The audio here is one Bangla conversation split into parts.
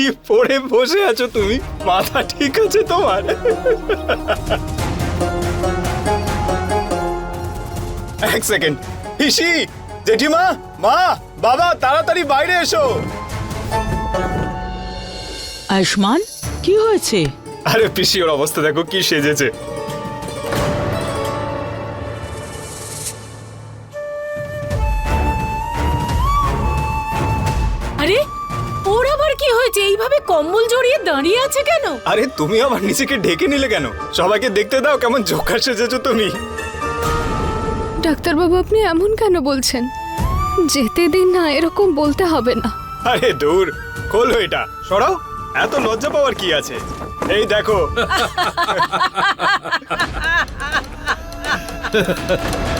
কি পড়ে বসে আছো তুমি? মাথা ঠিক আছে তোমার? এক সেকেন্ড। পিসি জেঠিমা মা বাবা তাড়াতাড়ি বাইরে এসো। আয়ুষ্মান কি হয়েছে? আরে পিসি ওর অবস্থা দেখো কি সেজেছে। দাঁড়িয়ে আছে কেন? আরে তুমি আবার নিজেকে ঢেকে নিলে কেন? সবাইকে দেখতে দাও কেমন জোকার সেজেছো তুমি। ডাক্তারবাবু আপনি এমন কেন বলছেন? যেতে দিন না এরকম বলতে হবে না। আরে দূর খোলো এটা। সরাও এত লজ্জা পাওয়ার কি আছে? এই দেখো।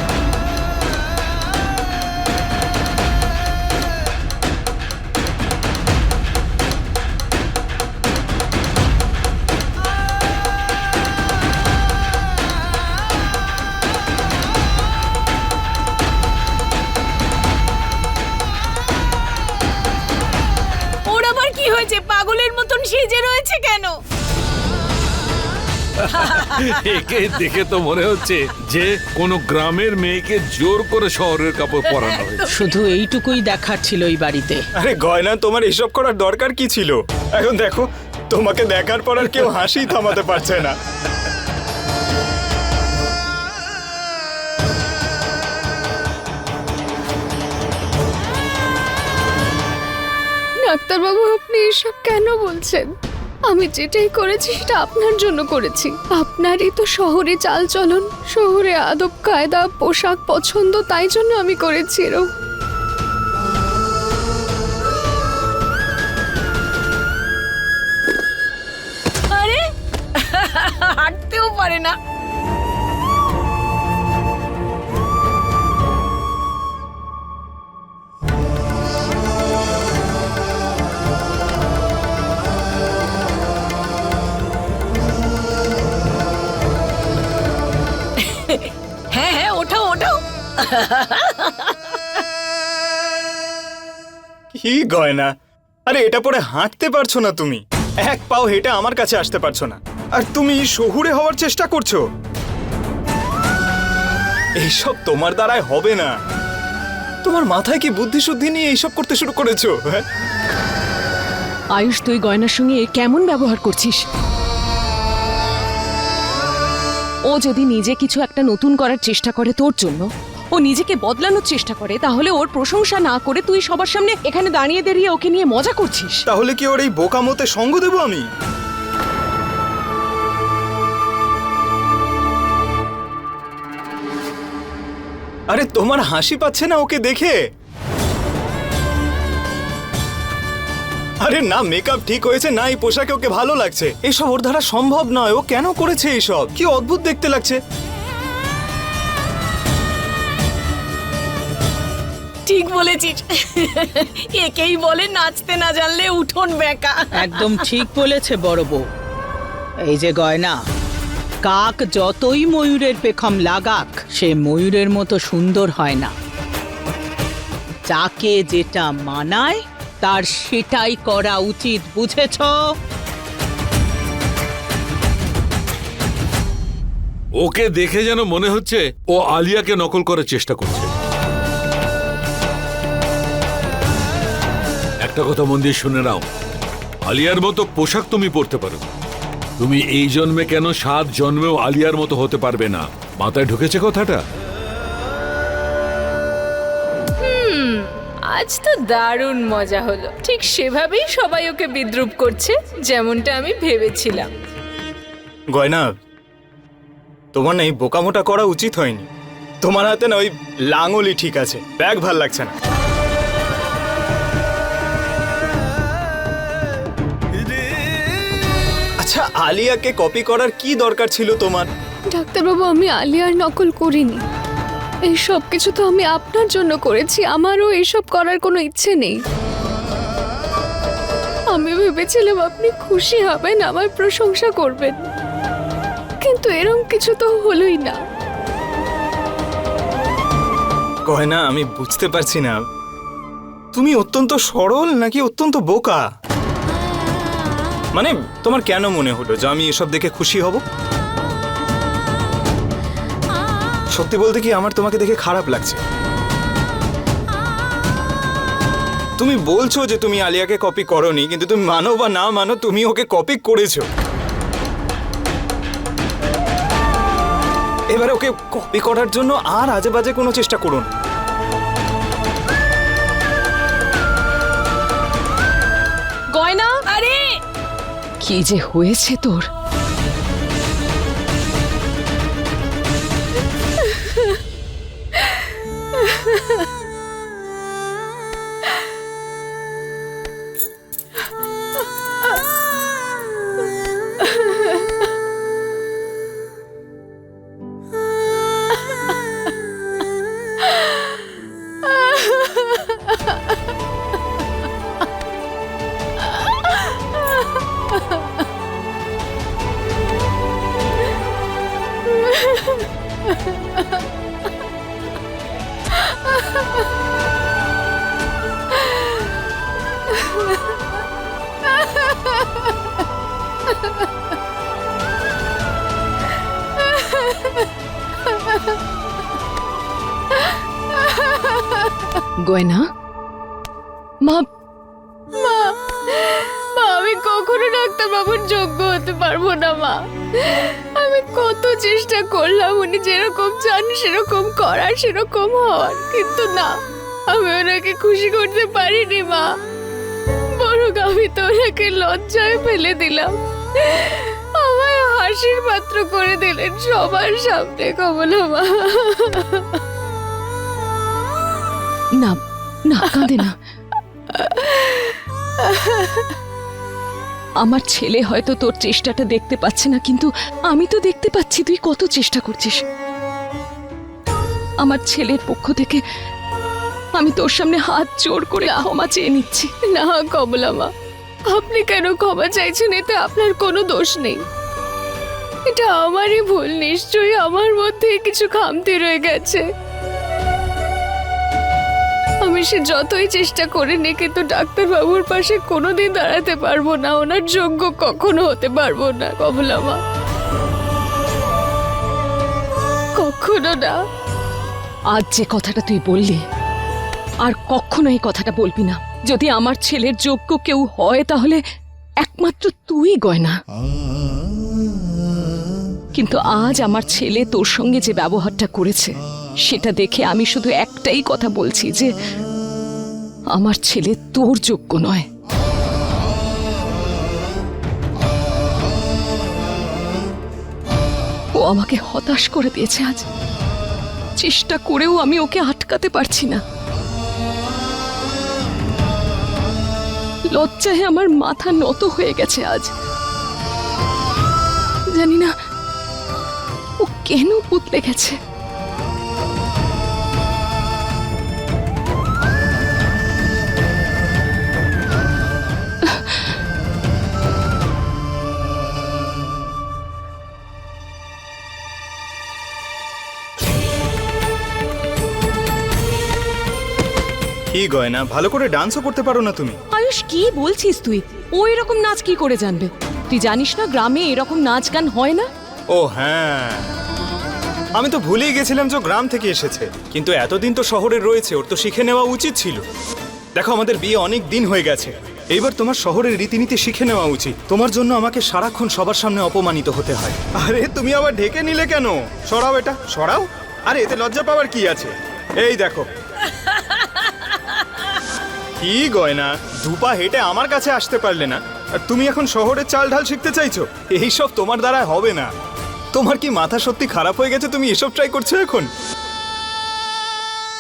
একে দেখে তো মনে হচ্ছে যে কোনো গ্রামের মেয়েকে জোর করে শহরের কাপড় পরানো হয়েছে। শুধু এইটুকুই দেখার ছিল এই বাড়িতে। আরে গয়না তোমার এসব করার দরকার কি ছিল? এখন দেখো তোমাকে দেখার পর আর কেউ হাসি থামাতে পারছে না। ডাক্তারবাবু আপনি এসব কেন বলছেন? আমি যেটাই করেছি, সেটা আপনার জন্য করেছি। আপনারই তো শহরে চালচলন, শহরে আদব, কায়দা, পোশাক পছন্দ, তাই জন্য আমি করেছি এরকম। আরে, হাঁটতেও পারে না। কি গয়না? আরে, এটা পরে হাঁটতে পারছ না তুমি। এক পাও হেঁটে আমার কাছে আসতে পারছ না। আর তুমি শহুরে হওয়ার চেষ্টা করছ। এইসব তোমার দ্বারায় হবে না। তোমার মাথায় কি বুদ্ধি শুদ্ধি নিয়ে এইসব করতে শুরু করেছ হ্যাঁ? আয়ুষ, তুই গয়নার সঙ্গে কেমন ব্যবহার করছিস? ও যদি নিজে কিছু একটা নতুন করার চেষ্টা করে তোর জন্য ও নিজেকে বদলানোর চেষ্টা করে, তাহলে ওর প্রশংসা না করে তুই সবার সামনে এখানে দাঁড়িয়ে দাঁড়িয়ে ওকে নিয়ে মজা করছিস। তাহলে কি ওর এই বোকামতে সঙ্গ দেবো আমি? আরে, তোমার হাসি পাচ্ছে না ওকে দেখে? আরে না মেকআপ ঠিক হয়েছে, না, এই পোশাকে ওকে ভালো লাগছে। এসব ওর দ্বারা সম্ভব নয়, ও কেন করেছে এইসব কি অদ্ভুত দেখতে লাগছে। ঠিক বলেছিস। একেই বলে নাচতে না জানলে উঠোন বেকা একদম ঠিক বলেছে বড় বউ। এই যে গয়না কাক যতই ময়ূরের পেখম লাগাক সে ময়ূরের মতো সুন্দর হয় না। যাকে যেটা মানায় তার সেটাই করা উচিত বুঝেছ? ওকে দেখে যেন মনে হচ্ছে ও আলিয়াকে নকল করার চেষ্টা করছে। একটা কথা মন দিয়ে শুনে নাও। আলিয়ার মতো পোশাক তুমি পরতে পারো। তুমি এই জন্মে কেন সাত জন্মেও আলিয়ার মতো হতে পারবে না? মাথায় ঢুকেছে কথাটা? আজ তো দারুণ মজা হলো। ঠিক সেভাবেই সবাই ওকে বিদ্রুপ করছে যেমনটা আমি ভেবেছিলাম। গয়না তোমার না এই বোকামোটা করা উচিত হয়নি। তোমার হাতে না ওই লাঙলি ঠিক আছে। ব্যাগ ভালো লাগছে না। আচ্ছা আলিয়াকে কপি করার কি দরকার ছিল তোমার? ডাক্তারবাবু আমি আলিয়ার নকল করিনি। এই সব কিছু তো আমি আপনার জন্য করেছি আমারও এইসব করার কোনো ইচ্ছে নেই। আমি ভেবেছিলাম আপনি খুশি হবেন আমার প্রশংসা করবেন। কিন্তু এরকম কিছু তো হলোই না। গয়না আমি বুঝতে পারছি না। তুমি অত্যন্ত সরল নাকি অত্যন্ত বোকা? মানে তোমার কেন মনে হলো যে আমি এসব দেখে খুশি হব? সত্যি বলতে কি আমার তোমাকে দেখে খারাপ লাগছে? তুমি বলছো যে তুমি আলিয়াকে কপি করনি, কিন্তু তুমি মানো বা না মানো, তুমি ওকে কপি করেছ। এবার ওকে কপি করার জন্য আর আজে বাজে কোনো চেষ্টা করুন কি যে হয়েছে তোর? কখনো ডাক্তার ডাক্তারবাবুর যোগ্য হতে পারব না, মা। আমি কত চেষ্টা করলাম, উনি যেরকম চান সেরকম করার, সেরকম হওয়ার। কিন্তু না, আমি ওনাকে খুশি করতে পারিনি, মা। বরং আমি তো ওনাকে লজ্জায় ফেলে দিলাম। আমায় হাসির পাত্র করে দিলেন সবার সামনে, কমলা মা। না না, কাঁদে না। আমার ছেলে হয়তো তোর চেষ্টাটা দেখতে পাচ্ছে না কিন্তু আমি তো দেখতে পাচ্ছি তুই কত চেষ্টা করছিস। আমার ছেলের পক্ষ থেকে আমি তোর সামনে হাত জোর করে ক্ষমা চেয়ে নিচ্ছি। না কমলা মা আপনি কেন ক্ষমা চাইছেন এতে আপনার কোনো দোষ নেই। এটা আমারই ভুল নিশ্চয়ই আমার মধ্যে কিছু খামতি রয়ে গেছে। আমি সে যতই চেষ্টা করে নি, কিন্তু ডাক্তারবাবুর পাশে কোনোদিন দাঁড়াতে পারব না। ওনার যোগ্য কখনো হতে পারব না কমলা মা কখনো না। আজ যে কথাটা তুই বললি, আর কখনো এই কথাটা বলবি না। যদি আমার ছেলের যোগ্য কেউ হয়, তাহলে একমাত্র তুই গয়না। কিন্তু আজ আমার ছেলে তোর সঙ্গে যে ব্যবহারটা করেছে সেটা দেখে আমি শুধু একটাই কথা বলছি যে আমার ছেলে তোর যোগ্য নয়। ও আমাকে হতাশ করে দিয়েছে আজ। চেষ্টা করেও আমি ওকে আটকাতে পারছি না। লজ্জায় আমার মাথা নত হয়ে গেছে আজ। জানি না ও কেন পুতলে গেছে। কি গয়না? ভালো করে ডান্সও করতে পারো না তুমি। আয়ুষ কি বলছিস তুই? ও এরকম নাচ কি করে জানবে? তুই জানিস না গ্রামে এরকম নাচ গান হয় না? ও হ্যাঁ। আমি তো ভুলেই গেছিলাম যে গ্রাম থেকে এসেছে। কিন্তু এতদিন তো শহরে রয়েছে ওর তো শিখে নেওয়া উচিত ছিল। দেখো আমাদের বিয়ে অনেক দিন হয়ে গেছে। এইবার তোমার শহরের রীতিনীতি শিখে নেওয়া উচিত। তোমার জন্য আমাকে সারাক্ষণ সবার সামনে অপমানিত হতে হয়। আরে তুমি আবার ঢেকে নিলে কেন? সরাও এটা সরাও। আরে এতে লজ্জা পাওয়ার কি আছে? এই দেখো কি গয়না? দুপা হেঁটে আমার কাছে আসতে পারলে না। আর তুমি এখন শহরের চাল ঢাল শিখতে চাইছো? এইসব তোমার দ্বারা হবে না। তোমার কি মাথা সত্যি খারাপ হয়ে গেছে তুমি এসব ট্রাই করছ এখন?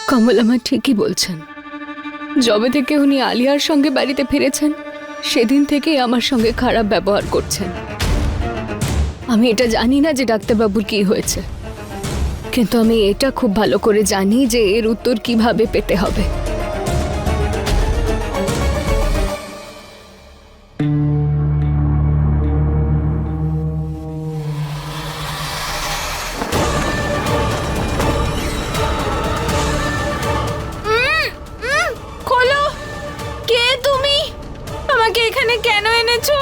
কমলা মা ঠিকই বলছেন। যবে থেকে উনি আলিয়ার সঙ্গে বাড়িতে ফিরেছেন, সেদিন থেকেই আমার সঙ্গে খারাপ ব্যবহার করছেন। আমি এটা জানি না যে ডাক্তারবাবুর কি হয়েছে। কিন্তু আমি এটা খুব ভালো করে জানি যে এর উত্তর কীভাবে পেতে হবে। আমাকে এখানে কেন এনেছো?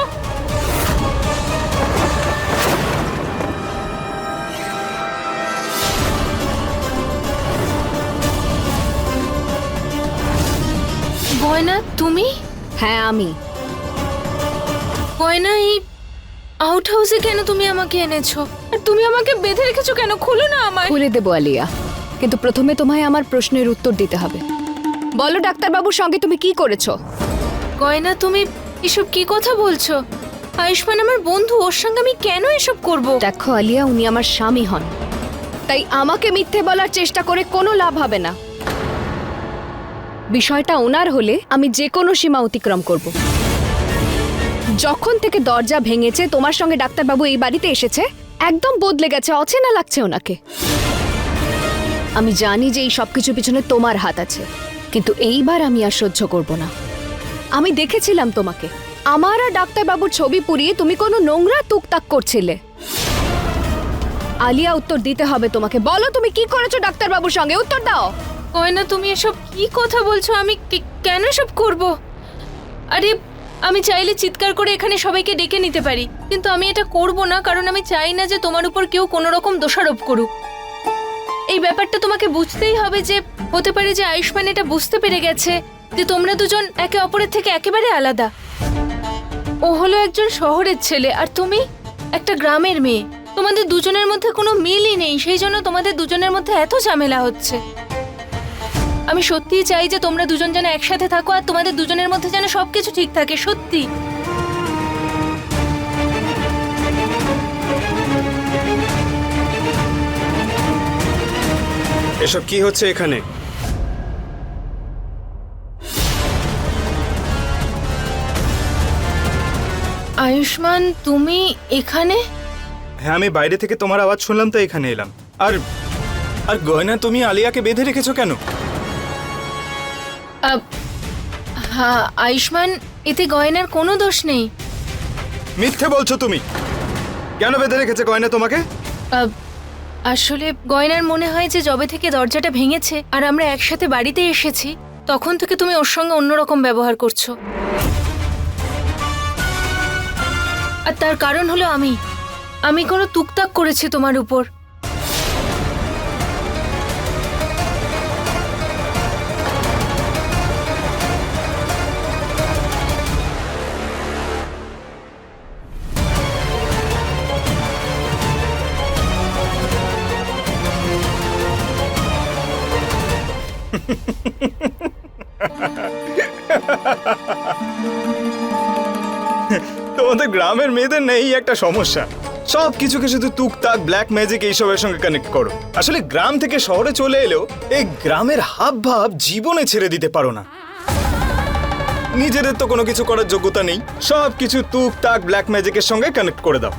গয়না তুমি? হ্যাঁ আমি। গয়না এই আউট হাউসে কেন তুমি আমাকে এনেছো? আর তুমি আমাকে বেঁধে রেখেছো কেন? খুলো না আমায়। খুলে দেবো আলিয়া। কিন্তু প্রথমে তোমায় আমার প্রশ্নের উত্তর দিতে হবে। বলো ডাক্তারবাবুর সঙ্গে তুমি কি করেছ? গয়না তুমি এসব কি কথা বলছো? আয়ুষ্মান, আমার বন্ধু, ওর সঙ্গে আমি কেন এসব করব? দেখো, আলিয়া, উনি আমার স্বামী হন। তাই আমাকে মিথ্যে বলার চেষ্টা করে কোনো লাভ হবে না। বিষয়টা ওনার হলে আমি যে কোনো সীমা অতিক্রম করব। যখন থেকে দরজা ভেঙেছে, তোমার সঙ্গে ডাক্তারবাবু এই বাড়িতে এসেছে, একদম বদলে গেছে, অচেনা লাগছে ওনাকে। আমি জানি যে এই সবকিছু পিছনে তোমার হাত আছে, কিন্তু এইবার আমি আর সহ্য করব না। আমি দেখেছিলাম তোমাকে। আমার আর ডাক্তারবাবুর ছবি পুড়িয়ে তুমি কোনো নোংরা তুকতাক করছিলে। আলিয়া, উত্তর দিতে হবে তোমাকে। বলো তুমি কি করেছ ডাক্তারবাবুর সঙ্গে? উত্তর দাও। গয়না তুমি এসব কি কথা বলছো? আমি কেন সব করব? আরে, আমি চাইলে চিৎকার করে এখানে সবাইকে ডেকে নিতে পারি, কিন্তু আমি এটা করব না, কারণ আমি চাই না যে তোমার উপর কেউ কোনো রকম দোষারোপ করুক। এই ব্যাপারটা তোমাকে বুঝতেই হবে যে, হতে পারে যে আয়ুষ্মান এটা বুঝতে পেরে গেছে। যে তোমরা দুজন একে অপরের থেকে একেবারে আলাদা। ও হলো একজন শহরের ছেলে আর তুমি একটা গ্রামের মেয়ে। তোমাদের দুজনের মধ্যে কোনো মিলই নেই, সেই জন্য তোমাদের দুজনের মধ্যে এত ঝামেলা হচ্ছে। আমি সত্যিই চাই যে তোমরা দুজন যেন একসাথে থাকো আর তোমাদের দুজনের মধ্যে যেন সবকিছু ঠিক থাকে, সত্যি। এসব কি হচ্ছে এখানে? আয়ুষ্মান তুমি এখানে? হ্যাঁ আমি বাইরে থেকে তোমার আওয়াজ শুনলাম তো এখানে এলাম। আর আর গয়না তুমি আলিয়াকে বেঁধে রেখেছো কেন? হ্যাঁ আয়ুষ্মান এতে গয়নার কোনো দোষ নেই। মিথ্যে বলছো তুমি! কেন বেঁধে রেখেছে গয়না তোমাকে? আসলে গয়নার মনে হয় যে জবে থেকে দরজাটা ভেঙেছে আর আমরা একসাথে বাড়িতে এসেছি তখন থেকে তুমি ওর সঙ্গে অন্যরকম ব্যবহার করছ। আর তার কারণ হলো আমি। আমি কোনো তুকতাক করেছি তোমার উপর। তোমাদের গ্রামের মেয়েদের নেই একটা সমস্যা। সব কিছুকে শুধু টুকটাক ব্ল্যাক ম্যাজিক এইসবের সঙ্গে কানেক্ট করো। আসলে গ্রাম থেকে শহরে চলে এলেও এই গ্রামের হাব ভাব জীবনে ছেড়ে দিতে পারো না। নিজেদের তো কোনো কিছু করার যোগ্যতা নেই। সব কিছু টুকটাক ব্ল্যাক ম্যাজিকের সঙ্গে কানেক্ট করে দাও।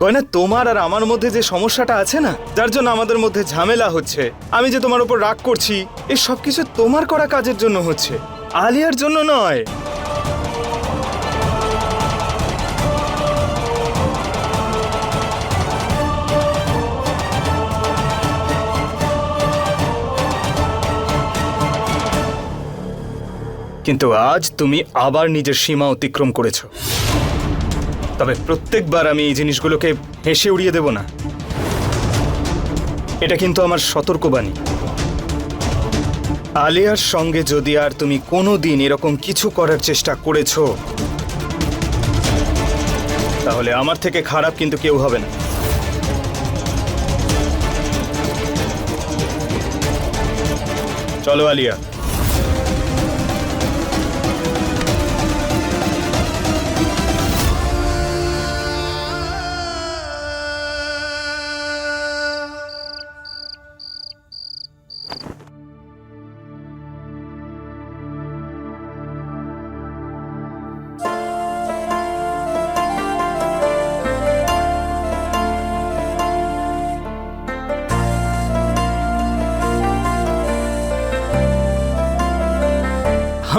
গয়না, তোমার আর আমার মধ্যে যে সমস্যাটা আছে না, যার জন্য আমাদের মধ্যে ঝামেলা হচ্ছে, আমি যে তোমার উপর রাগ করছি এই সব কিছু তোমার করা কাজের জন্য হচ্ছে। আলিয়ার জন্য নয়। কিন্তু আজ তুমি আবার নিজের সীমা অতিক্রম করেছ। তবে প্রত্যেকবার আমি এই জিনিসগুলোকে হেসে উড়িয়ে দেব না। এটা কিন্তু আমার সতর্কবাণী। আলিয়ার সঙ্গে যদি আর তুমি কোনো দিন এরকম কিছু করার চেষ্টা করেছ, তাহলে আমার থেকে খারাপ কিন্তু কেউ হবে না। চলো আলিয়া।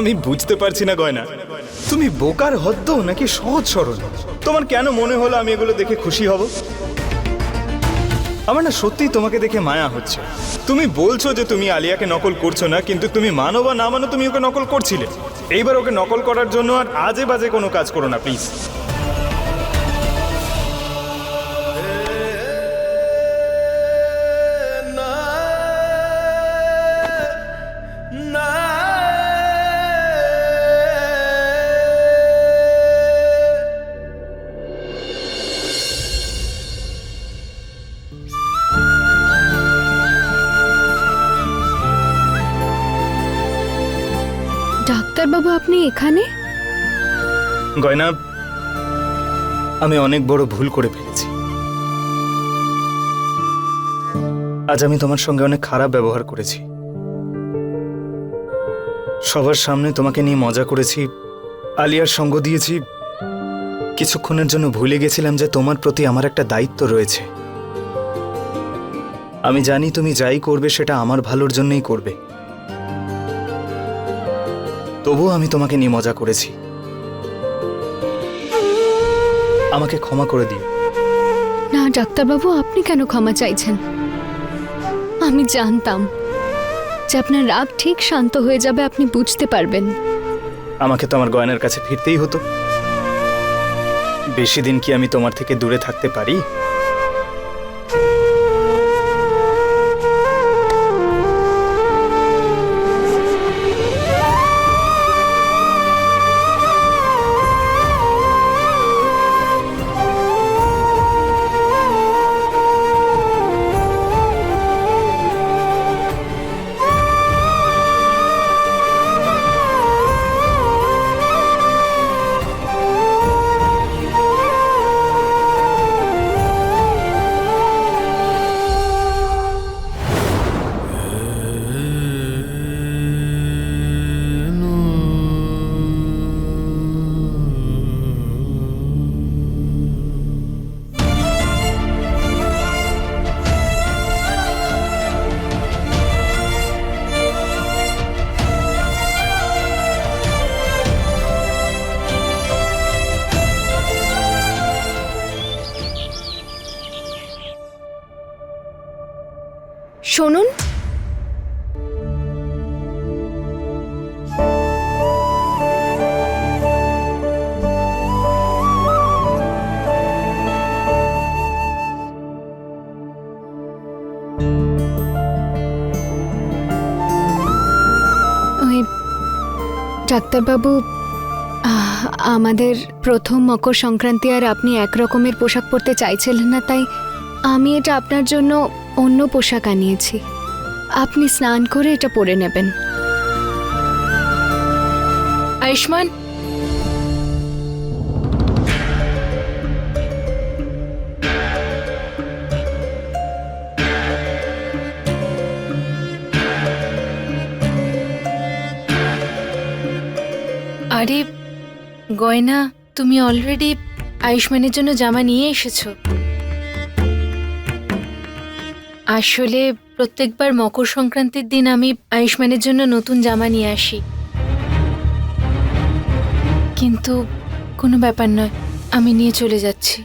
আমি বুঝতে পারছি না, গয়না। তুমি বোকার হদ্দ নাকি সহজ সরল? তোমার কেন মনে হলো আমি এগুলো দেখে খুশি হব? আমার না সত্যিই তোমাকে দেখে মায়া হচ্ছে। তুমি বলছো যে তুমি আলিয়াকে নকল করছ না, কিন্তু তুমি মানো বা না মানো তুমি ওকে নকল করছিলে। এইবার ওকে নকল করার জন্য আর আজে বাজে কোনো কাজ করো না প্লিজ গয়না, আমি অনেক বড় ভুল করে ফেলেছি। আজ আমি তোমার সঙ্গে অনেক খারাপ ব্যবহার করেছি। সবার সামনে তোমাকে নিয়ে মজা করেছি, আলিয়ার সঙ্গ দিয়েছি। কিছুক্ষণের জন্য ভুলে গেছিলাম যে তোমার প্রতি আমার একটা দায়িত্ব রয়েছে। আমি জানি তুমি যাই করবে সেটা আমার ভালোর জন্যই করবে। তবুও আমি তোমাকে নিয়ে মজা করেছি। আমাকে ক্ষমা করে দিও। না ডাক্তারবাবু আপনি কেন ক্ষমা চাইছেন? আমি জানতাম যে আপনার রাগ ঠিক শান্ত হয়ে যাবে আপনি বুঝতে পারবেন। আমাকে তো আমার গয়নার কাছে ফিরতেই হতো। বেশি দিন কি আমি তোমার থেকে দূরে থাকতে পারি? ওই ডাক্তারবাবু আমাদের প্রথম মকর সংক্রান্তি আর আপনি এক রকমের পোশাক পরতে চাইছিলেন না, তাই আমি এটা আপনার জন্য অন্য পোশাক আনিয়েছি। আপনি স্নান করে এটা পরে নেবেন। আয়ুষ্মান আরে, গয়না, তুমি অলরেডি আয়ুষ্মানের জন্য জামা নিয়ে এসেছ। আসলে প্রত্যেকবার মকর সংক্রান্তির দিন আমি আয়ুষ্মানের জন্য নতুন জামা নিয়ে আসি। কিন্তু কোনো ব্যাপার নয়, আমি নিয়ে চলে যাচ্ছি।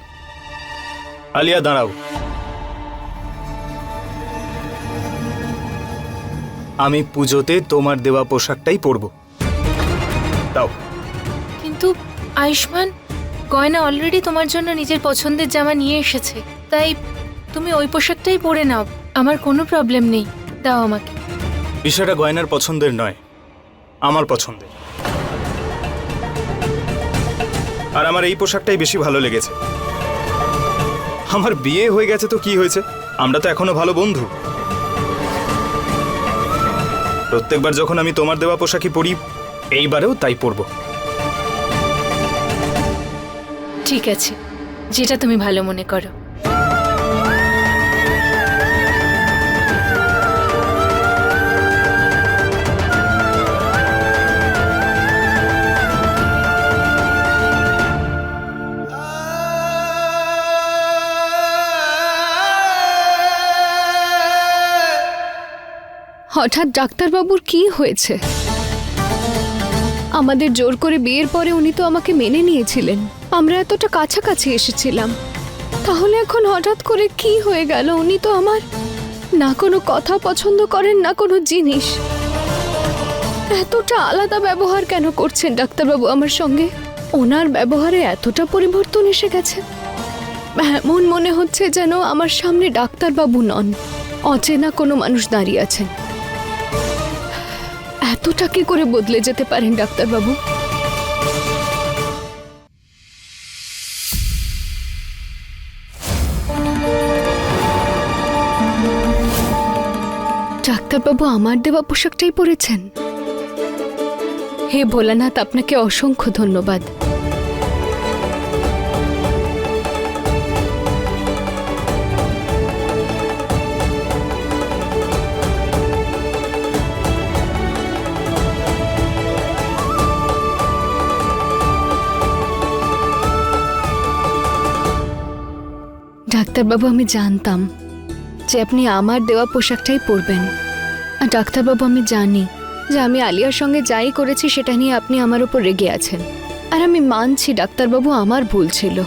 আলিয়া, দাঁড়াও। আমি পুজোতে তোমার দেওয়া পোশাকটাই পরব। দাও। কিন্তু আয়ুষ্মান, গয়না অলরেডি তোমার জন্য নিজের পছন্দের জামা নিয়ে এসেছে। তাই তুমি ওই পোশাকটাই পরে নাও। আমার কোনো প্রবলেম নেই। দাও আমাকে। বিষয়টা গয়নার পছন্দের নয়, আমার পছন্দের। আর আমার এই পোশাকটাই বেশি ভালো লেগেছে। আমার বিয়ে হয়ে গেছে তো কি হয়েছে? আমরা তো এখনও ভালো বন্ধু। প্রত্যেকবার যখন আমি তোমার দেওয়া পোশাকই পরি, এইবারেও তাই পরবো। ঠিক আছে, যেটা তুমি ভালো মনে করো। হঠাৎ ডাক্তারবাবুর কি হয়েছে? আমাদের জোর করে বিয়ের পরে উনি তো আমাকে মেনে নিয়েছিলেন। আমরা এতটা কাছাকাছি এসেছিলাম। তাহলে এখন হঠাৎ করে কি হয়ে গেল উনি তো আমার? না কোনো কথা পছন্দ করেন, না কোনো জিনিস। এতটা আলাদা ব্যবহার কেন করছেন ডাক্তারবাবু আমার সঙ্গে? ওনার ব্যবহারে এতটা পরিবর্তন এসে গেছে। এমন মনে হচ্ছে যেন আমার সামনে ডাক্তারবাবু নন। অচেনা কোনো মানুষ দাঁড়িয়ে আছেন। এতটা কি করে বদলে যেতে পারেন ডাক্তারবাবু? ডাক্তারবাবু আমার দেওয়া পোশাকটাই পরেছেন। হে ভোলানাথ, আপনাকে অসংখ্য ধন্যবাদ। ডাক্তারবাবু, আমি জানতাম যে আপনি আমার দেওয়া পোশাকটাই পরবেন। ডাক্তারবাবু, আমি জানি যে আমি আলিয়ার সঙ্গে যাই করেছি সেটা নিয়ে আপনি আমার উপর রেগে আছেন। আর আমি মানছি ডাক্তারবাবু, আমার ভুল ছিল।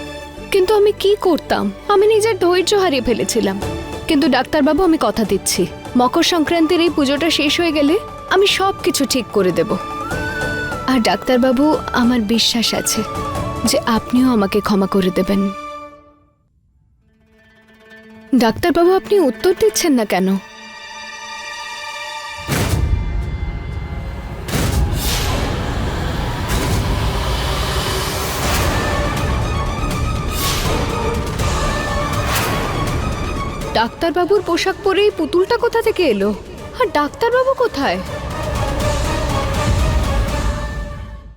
কিন্তু আমি কি করতাম? আমি নিজের ধৈর্য হারিয়ে ফেলেছিলাম। কিন্তু ডাক্তারবাবু, আমি কথা দিচ্ছি। মকর সংক্রান্তির এই পুজোটা শেষ হয়ে গেলে আমি সব কিছু ঠিক করে দেব। আর ডাক্তারবাবু, আমার বিশ্বাস আছে যে আপনিও আমাকে ক্ষমা করে দেবেন। ডাক্তারবাবু, আপনি উত্তর দিচ্ছেন না কেন? ডাক্তারবাবুর পোশাক পরে এই পুতুলটা কোথা থেকে এলো? আর ডাক্তারবাবু কোথায়?